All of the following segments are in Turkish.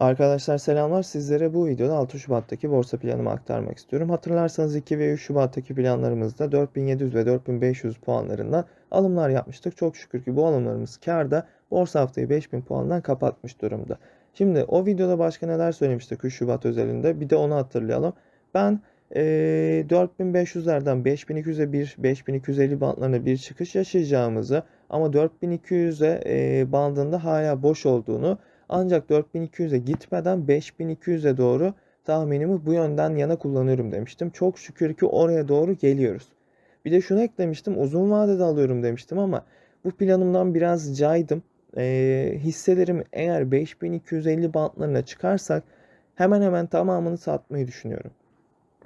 Arkadaşlar selamlar. Sizlere bu videoda 6 Şubat'taki borsa planımı aktarmak istiyorum. Hatırlarsanız 2 ve 3 Şubat'taki planlarımızda 4700 ve 4500 puanlarından alımlar yapmıştık. Çok şükür ki bu alımlarımız karda borsa haftayı 5000 puandan kapatmış durumda. Şimdi o videoda başka neler söylemiştik 3 Şubat özelinde bir de onu hatırlayalım. Ben e, 4500'lerden 5200'e bir 5250 bantlarına bir çıkış yaşayacağımızı ama 4200'e e, bandında hala boş olduğunu ancak 4200'e gitmeden 5200'e doğru tahminimi bu yönden yana kullanıyorum demiştim. Çok şükür ki oraya doğru geliyoruz. Bir de şunu eklemiştim uzun vadede alıyorum demiştim ama bu planımdan biraz caydım. Ee, hisselerim eğer 5250 bantlarına çıkarsak hemen hemen tamamını satmayı düşünüyorum.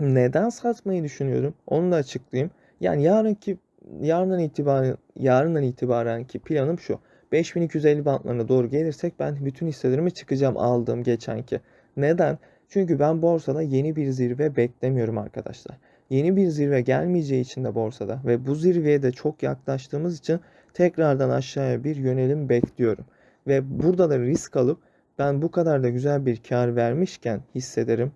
Neden satmayı düşünüyorum? Onu da açıklayayım. Yani yarınki yarından itibaren yarından itibaren ki planım şu. 5250 bantlarına doğru gelirsek ben bütün hisselerimi çıkacağım aldığım geçenki. Neden? Çünkü ben borsada yeni bir zirve beklemiyorum arkadaşlar. Yeni bir zirve gelmeyeceği için de borsada ve bu zirveye de çok yaklaştığımız için tekrardan aşağıya bir yönelim bekliyorum. Ve burada da risk alıp ben bu kadar da güzel bir kar vermişken hissederim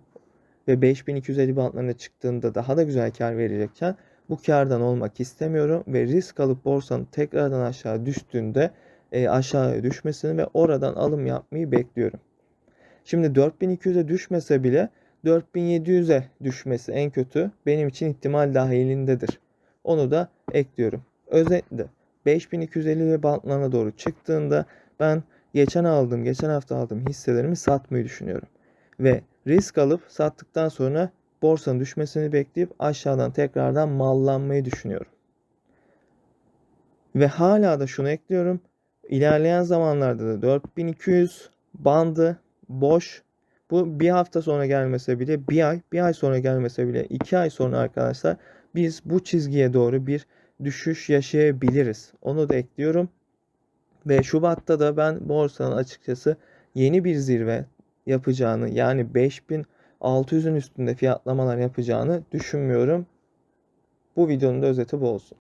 ve 5250 bantlarına çıktığında daha da güzel kar verecekken bu kardan olmak istemiyorum ve risk alıp borsanın tekrardan aşağı düştüğünde e, aşağıya düşmesini ve oradan alım yapmayı bekliyorum. Şimdi 4200'e düşmese bile 4700'e düşmesi en kötü benim için ihtimal dahilindedir. Onu da ekliyorum. Özetle 5250 ve bantlarına doğru çıktığında ben geçen aldığım, geçen hafta aldığım hisselerimi satmayı düşünüyorum. Ve risk alıp sattıktan sonra borsanın düşmesini bekleyip aşağıdan tekrardan mallanmayı düşünüyorum. Ve hala da şunu ekliyorum. İlerleyen zamanlarda da 4200 bandı boş. Bu bir hafta sonra gelmese bile bir ay, bir ay sonra gelmese bile iki ay sonra arkadaşlar biz bu çizgiye doğru bir düşüş yaşayabiliriz. Onu da ekliyorum. Ve Şubat'ta da ben borsanın açıkçası yeni bir zirve yapacağını yani 5600'ün üstünde fiyatlamalar yapacağını düşünmüyorum. Bu videonun da özeti bu olsun.